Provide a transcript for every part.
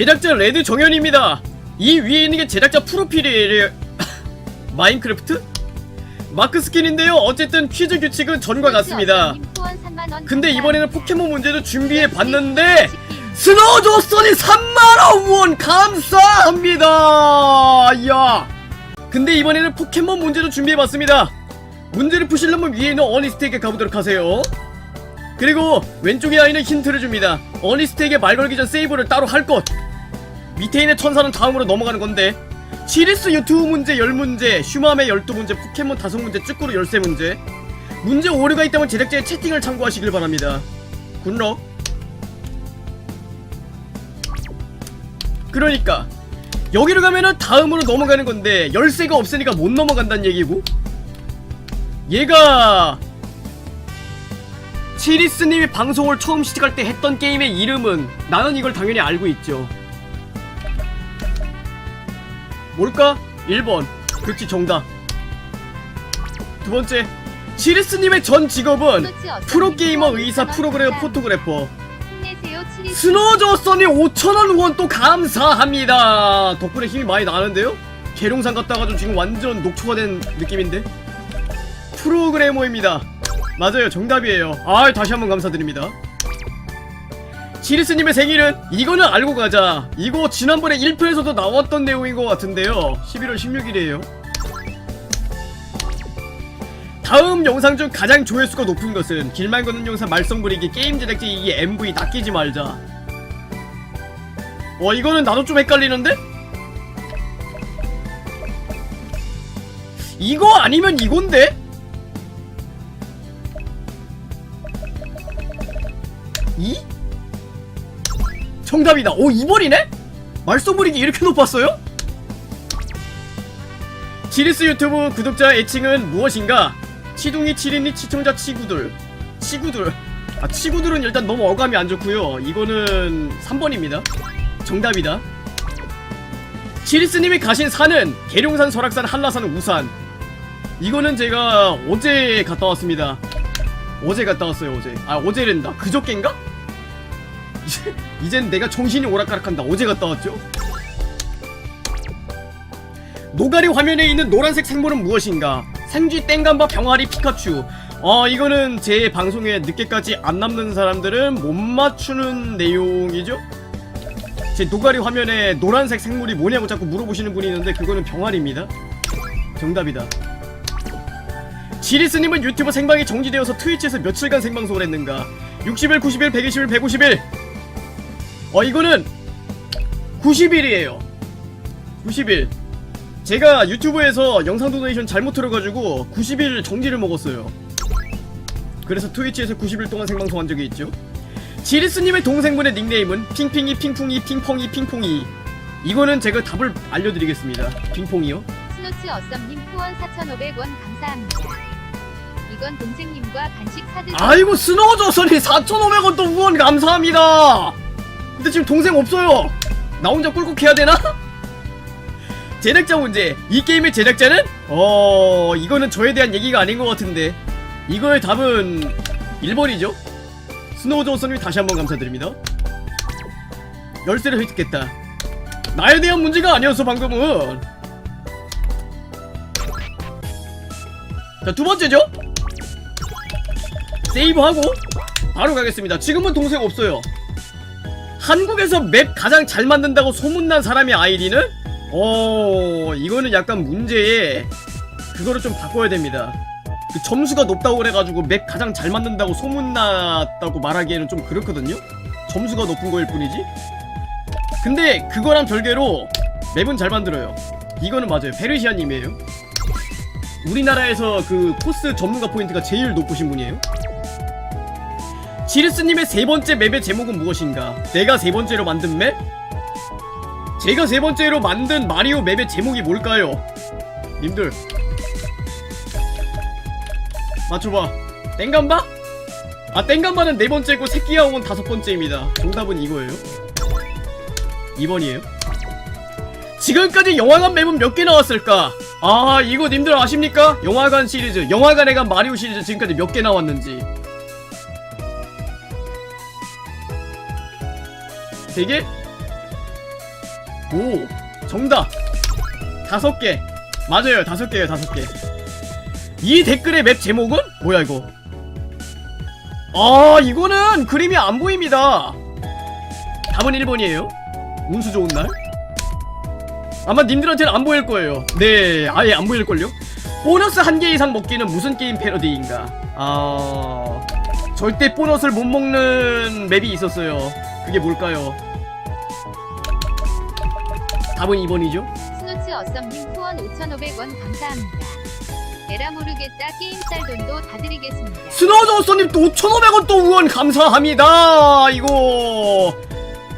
제작자 레드 정현입니다. 이 위에 있는 게 제작자 프로필이에요. 마인크래프트? 마크 스킨인데요. 어쨌든 퀴즈 규칙은 전과 같습니다. 근데 이번에는 포켓몬 문제도 준비해 봤는데 스노우 조스턴이 3만원 후원 감사합니다. 야. 근데 이번에는 포켓몬 문제도 준비해 봤습니다. 문제를 푸시려면 위에 있는 어니스트에게 가보도록 하세요. 그리고 왼쪽에 아이는 힌트를 줍니다. 어니스트에게 말 걸기 전 세이브를 따로 할 것. 밑에 있는 천사는 다음으로 넘어가는 건데 시리스 유튜브 문제 10문제, 슈마메 12문제, 포켓몬 5문제, 쭈꾸루 13문제. 문제 오류가 있다면 제작자의 채팅을 참고하시길 바랍니다. 굿럭. 그러니까 여기로 가면은 다음으로 넘어가는 건데 열쇠가 없으니까 못 넘어간다는 얘기고 얘가 치리스님이 방송을 처음 시작할 때 했던 게임의 이름은 나는 이걸 당연히 알고 있죠 뭘까? 1번 극지 정답. 두 번째 치리스님의 전 직업은 프로게이머 의사 프로그래머 포토그래퍼. 스노저선이 5천원 후원 또 감사합니다. 덕분에 힘이 많이 나는데요? 계룡산 갔다 가지고 지금 완전 녹초가 된 느낌인데? 프로그래머입니다. 맞아요 정답이에요. 아 다시 한번 감사드립니다 지리스님의 생일은 이거는 알고 가자 이거 지난번에 1편에서도 나왔던 내용인 것 같은데요 11월 16일이에요 다음 영상 중 가장 조회수가 높은 것은 길만 걷는 영상 말썽 부리기 게임 제작자 이기 MV 낚이지 말자 와 이거는 나도 좀 헷갈리는데? 이거 아니면 이건데? 이? 정답이다. 오 2번이네? 말썽 부리기 이렇게 높았어요? 지리스 유튜브 구독자 애칭은 무엇인가? 치둥이 치린이 시청자 치구들. 치구들. 아 치구들은 일단 너무 어감이 안 좋고요. 이거는 3번입니다. 정답이다. 지리스님이 가신 산은 계룡산 설악산 한라산 우산. 이거는 제가 어제 갔다 왔습니다. 어제 갔다 왔어요 어제. 아 어제랜다. 그저껜가? 이제, 이젠 내가 정신이 오락가락한다. 어제 갔다 왔죠? 노가리 화면에 있는 노란색 생물은 무엇인가? 생쥐 땡감바 병아리 피카츄. 어 이거는 제 방송에 늦게까지 안 남는 사람들은 못 맞추는 내용이죠? 제 노가리 화면에 노란색 생물이 뭐냐고 자꾸 물어보시는 분이 있는데 그거는 병아리입니다. 정답이다. 지리스님은 유튜브 생방이 정지되어서 트위치에서 며칠간 생방송을 했는가? 60일 90일 120일 150일 어 이거는 90일이에요. 90일. 제가 유튜브에서 영상 도네이션 잘못 들어가지고 90일 정지를 먹었어요. 그래서 트위치에서 90일 동안 생방송한 적이 있죠. 지리스님의 동생분의 닉네임은 핑핑이 핑풍이 핑퐁이 핑퐁이. 이거는 제가 답을 알려드리겠습니다. 핑퐁이요? 스노츠 어썸님 후원 4,500원 감사합니다. 이건 동생님과 간식 사드릴게요. 아이고 스노우저선이 4,500원 또 후원 감사합니다 근데 지금 동생 없어요 나 혼자 꿀꺽 해야 되나? 제작자 문제 이 게임의 제작자는? 어... 이거는 저에 대한 얘기가 아닌 것 같은데 이거의 답은 1번이죠 스노우저선님 다시 한번 감사드립니다 열쇠를 획득했다 나에 대한 문제가 아니었어 방금은 자 두 번째죠 세이브하고 바로 가겠습니다. 지금은 동생 없어요. 한국에서 맵 가장 잘 만든다고 소문난 사람이 아이디는? 어, 이거는 약간 문제에 그거를 좀 바꿔야 됩니다. 그 점수가 높다고 그래가지고 맵 가장 잘 만든다고 소문났다고 말하기에는 좀 그렇거든요? 점수가 높은 거일 뿐이지? 근데 그거랑 별개로 맵은 잘 만들어요. 이거는 맞아요. 페르시아님이에요. 우리나라에서 그 코스 전문가 포인트가 제일 높으신 분이에요. 지르스님의 세 번째 맵의 제목은 무엇인가? 내가 세 번째로 만든 맵? 제가 세 번째로 만든 마리오 맵의 제목이 뭘까요? 님들 맞춰봐 땡감바? 아 땡감바는 네 번째고 새끼야옹은 다섯 번째입니다 정답은 이거예요 2번이에요 지금까지 영화관 맵은 몇 개 나왔을까? 아 이거 님들 아십니까? 영화관 시리즈 영화관에 간 마리오 시리즈 지금까지 몇 개 나왔는지 3개? 오 정답. 다섯 개. 맞아요 다섯 개예요 다섯 개이 댓글의 맵 제목은 뭐야 이거? 아 이거는 그림이 안 보입니다. 답은 1번이에요. 운수 좋은 날? 아마 님들한테는 안 보일 거예요. 네 아예 안 보일걸요? 보너스 한 개 이상 먹기는 무슨 게임 패러디인가? 아 절대 보너스를 못 먹는 맵이 있었어요 그게 뭘까요 답은 2번이죠 스노츠 어썸님 후원 5,500원 감사합니다. 에라 모르겠다 게임살 돈도 다 드리겠습니다. 스노저스님 또 5,500원 또 후원 감사합니다. 이거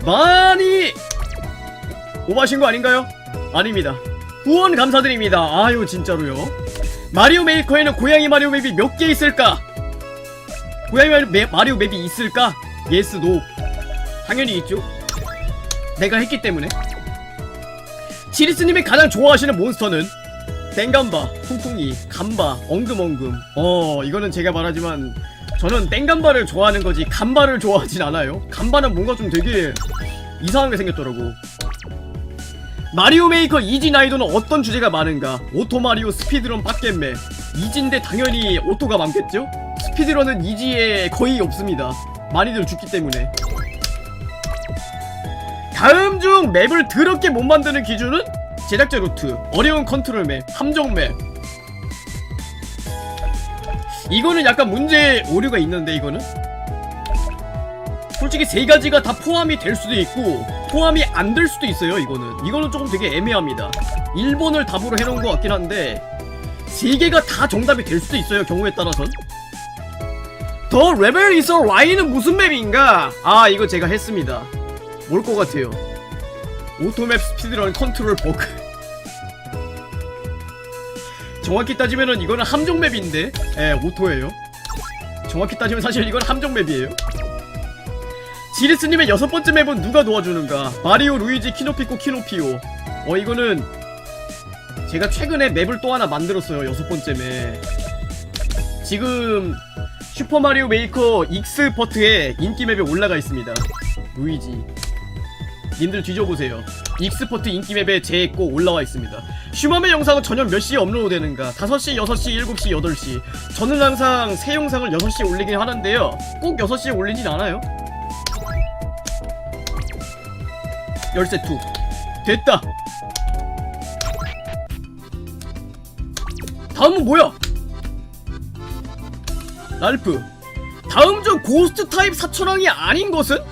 많이 오바신 거 아닌가요? 아닙니다. 후원 감사드립니다. 아유 진짜로요. 마리오 메이커에는 고양이 마리오 맵이 몇 개 있을까? 고양이 마리오, 맵이 있을까? 예스 노. 당연히 있죠. 내가 했기 때문에. 지리스님이 가장 좋아하시는 몬스터는 땡감바, 퉁퉁이, 감바, 엉금엉금. 어, 이거는 제가 말하지만 저는 땡감바를 좋아하는 거지 감바를 좋아하진 않아요. 감바는 뭔가 좀 되게 이상하게 생겼더라고. 마리오 메이커 이지 나이도는 어떤 주제가 많은가? 오토 마리오 스피드런 빡겜매. 이지인데 당연히 오토가 많겠죠? 스피드런은 이지에 거의 없습니다. 많이들 죽기 때문에. 중 맵을 더럽게 못 만드는 기준은? 제작자 루트, 어려운 컨트롤 맵, 함정 맵. 이거는 약간 문제 오류가 있는데 이거는? 솔직히 세 가지가 다 포함이 될 수도 있고 포함이 안 될 수도 있어요 이거는. 이거는 조금 되게 애매합니다. 1번을 답으로 해놓은 것 같긴 한데 세 개가 다 정답이 될 수도 있어요 경우에 따라선. 더 레벨 이서 라인은 무슨 맵인가? 아 이거 제가 했습니다. 뭘 것 같아요 오토맵 스피드런 컨트롤 버그. 정확히 따지면은 이거는 함정 맵인데? 예 오토예요. 정확히 따지면 사실 이건 함정 맵이에요. 지리스님의 여섯 번째 맵은 누가 도와주는가? 마리오 루이지 키노피코 키노피오. 어 이거는 제가 최근에 맵을 또 하나 만들었어요 여섯 번째 맵. 지금 슈퍼마리오 메이커 익스퍼트에 인기 맵에 올라가 있습니다. 루이지 님들 뒤져보세요. 익스퍼트 인기 맵에 제거 올라와 있습니다. 슈마의 영상은 저녁 몇 시에 업로드 되는가? 5시, 6시, 7시, 8시. 저는 항상 새 영상을 6시에 올리긴 하는데요. 꼭 6시에 올리진 않아요. 열쇠 투 됐다. 다음은 뭐야? 랄프. 다음 중 고스트 타입 사천왕이 아닌 것은?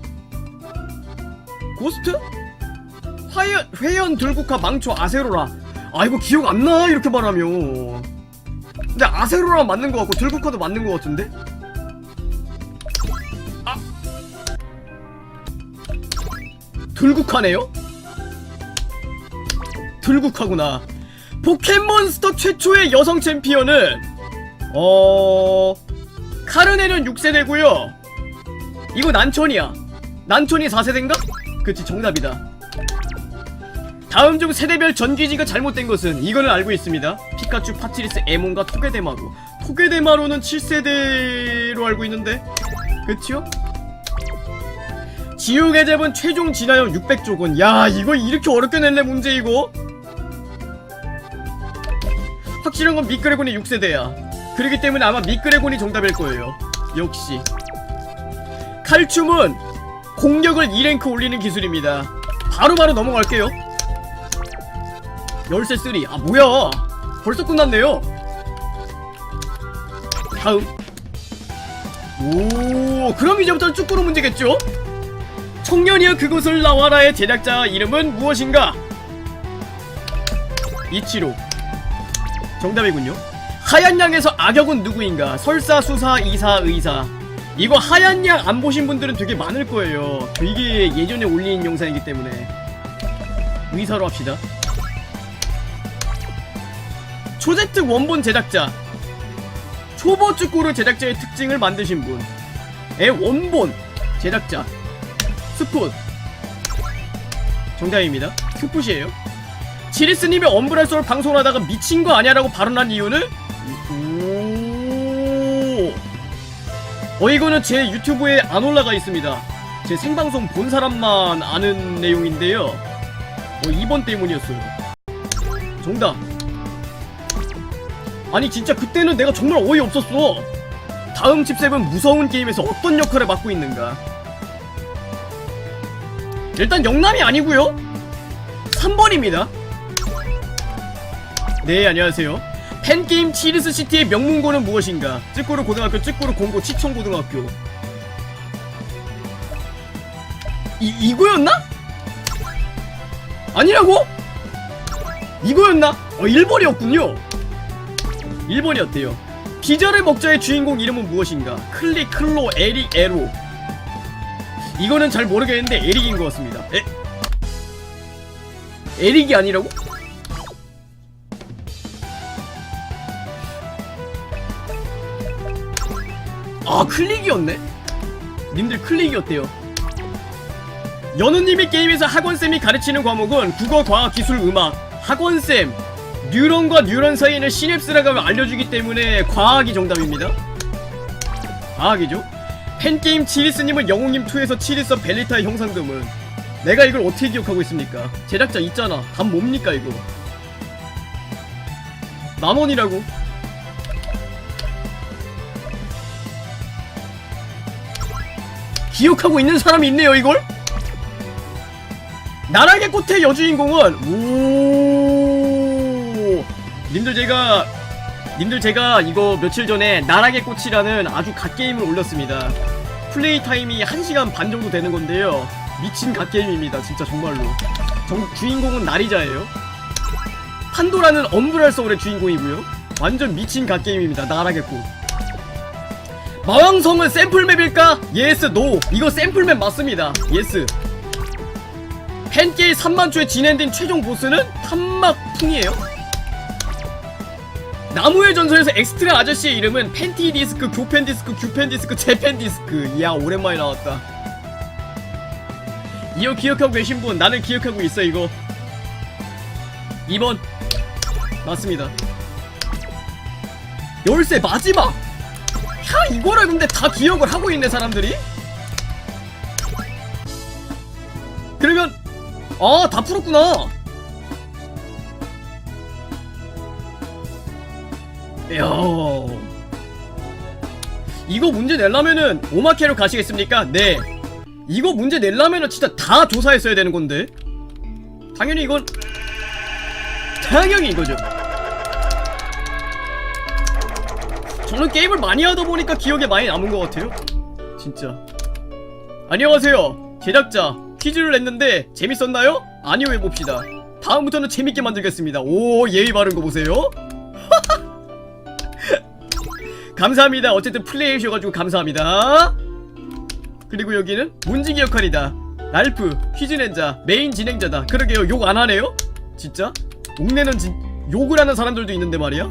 고스트? 화연, 회연 들국화 망초 아세로라 아 이거 기억 안 나 이렇게 말하면 근데 아세로라 맞는 것 같고 들국화도 맞는 것 같은데? 아 들국화네요? 들국화구나 포켓몬스터 최초의 여성 챔피언은 어... 카르네는 6세대고요 이거 난천이야 난천이 4세대인가? 그치 정답이다. 다음 중 세대별 전기지가 잘못된 것은 이거는 알고 있습니다. 피카츄, 파치리스, 에몬과 토게데마루 토게데마루는 7세대로 알고 있는데 그치요? 지옥의 잽은 최종 진화형 600조건 야 이거 이렇게 어렵게 냈네 문제 이거? 확실한 건 미끄레곤이 6세대야. 그렇기 때문에 아마 미끄레곤이 정답일 거예요. 역시. 칼춤은 공격을 2랭크 올리는 기술입니다 바로 바로 넘어갈게요 열쇠 3. 아 뭐야? 벌써 끝났네요. 다음. 오, 그럼 이제부터 쭈꾸루 문제겠죠? 청년이여 그곳을 나와라의 제작자 이름은 무엇인가? 이치로. 정답이군요. 하얀 양에서 악역은 누구인가? 설사, 수사, 이사, 의사. 이거 하얀 양 안 보신 분들은 되게 많을 거예요. 되게 예전에 올린 영상이기 때문에. 의사로 합시다. 초제트 원본 제작자 초보 축구를 제작자의 특징을 만드신 분의 원본 제작자 스풋 정답입니다 스풋이에요 지리스님이 엄브레솔 방송하다가 미친 거 아니야라고 발언한 이유는 오. 어 이거는 제 유튜브에 안 올라가 있습니다. 제 생방송 본 사람만 아는 내용인데요. 어 2번 때문이었어요. 정답. 아니 진짜 그때는 내가 정말 어이없었어. 다음 칩셉은 무서운 게임에서 어떤 역할을 맡고 있는가. 일단 영남이 아니고요. 3번입니다. 네 안녕하세요 팬게임 치리스 시티의 명문고는 무엇인가 찌꼬르 고등학교 찌꼬르 공고 치청 고등학교 이 이거였나? 아니라고? 이거였나? 어 1번이었군요 1번이었대요 피자를 먹자의 주인공 이름은 무엇인가 클리 클로 에리 에로 이거는 잘 모르겠는데 에릭인 것 같습니다 에? 에릭이 아니라고? 아 클릭이었네? 님들 클릭이었대요? 연우님이 게임에서 학원쌤이 가르치는 과목은 국어, 과학, 기술, 음악. 학원쌤 뉴런과 뉴런 사이에는 시냅스라고 알려주기 때문에 과학이 정답입니다. 과학이죠? 팬게임 치리스님은 영웅님2에서 치리스 벨리타의 형상금은. 내가 이걸 어떻게 기억하고 있습니까? 제작자 있잖아. 답 뭡니까 이거? 만원이라고 기억하고 있는 사람이 있네요 이걸? 나락의 꽃의 여주인공은 오. 님들 제가 님들 제가 이거 며칠 전에 나락의 꽃이라는 아주 갓게임을 올렸습니다. 플레이 타임이 1시간 반 정도 되는 건데요. 미친 갓게임입니다 진짜 정말로. 정, 주인공은 나리자예요. 판도라는 엄브랄 소울의 주인공이고요. 완전 미친 갓게임입니다 나락의 꽃 마왕성은 샘플맵일까? 예스 노. 이거 샘플맵 맞습니다. 예스. 팬게임 3만초에 진행된 최종 보스는 탐막풍이에요. 나무의 전설에서 엑스트라 아저씨의 이름은 팬티 디스크, 교팬 디스크, 규팬 디스크, 재팬 디스크. 이야 오랜만에 나왔다. 이거 기억하고 계신 분 나는 기억하고 있어 이거. 2번. 맞습니다. 열쇠 마지막 야 이거를 근데 다 기억을 하고 있네 사람들이? 그러면 아 다 풀었구나. 이야. 이거 문제 내려면은 오마케로 가시겠습니까? 네. 이거 문제 내려면은 진짜 다 조사했어야 되는 건데? 당연히 이건 당연히 이거죠 저는 게임을 많이 하다 보니까 기억에 많이 남은 것 같아요. 진짜. 안녕하세요. 제작자 퀴즈를 냈는데 재밌었나요? 아니요 해봅시다. 다음부터는 재밌게 만들겠습니다. 오 예의 바른 거 보세요. 감사합니다. 어쨌든 플레이 해주셔가지고 감사합니다. 그리고 여기는 문지기 역할이다. 랄프 퀴즈 낸자 메인 진행자다. 그러게요 욕 안 하네요. 진짜 옥내는 진 욕을 하는 사람들도 있는데 말이야.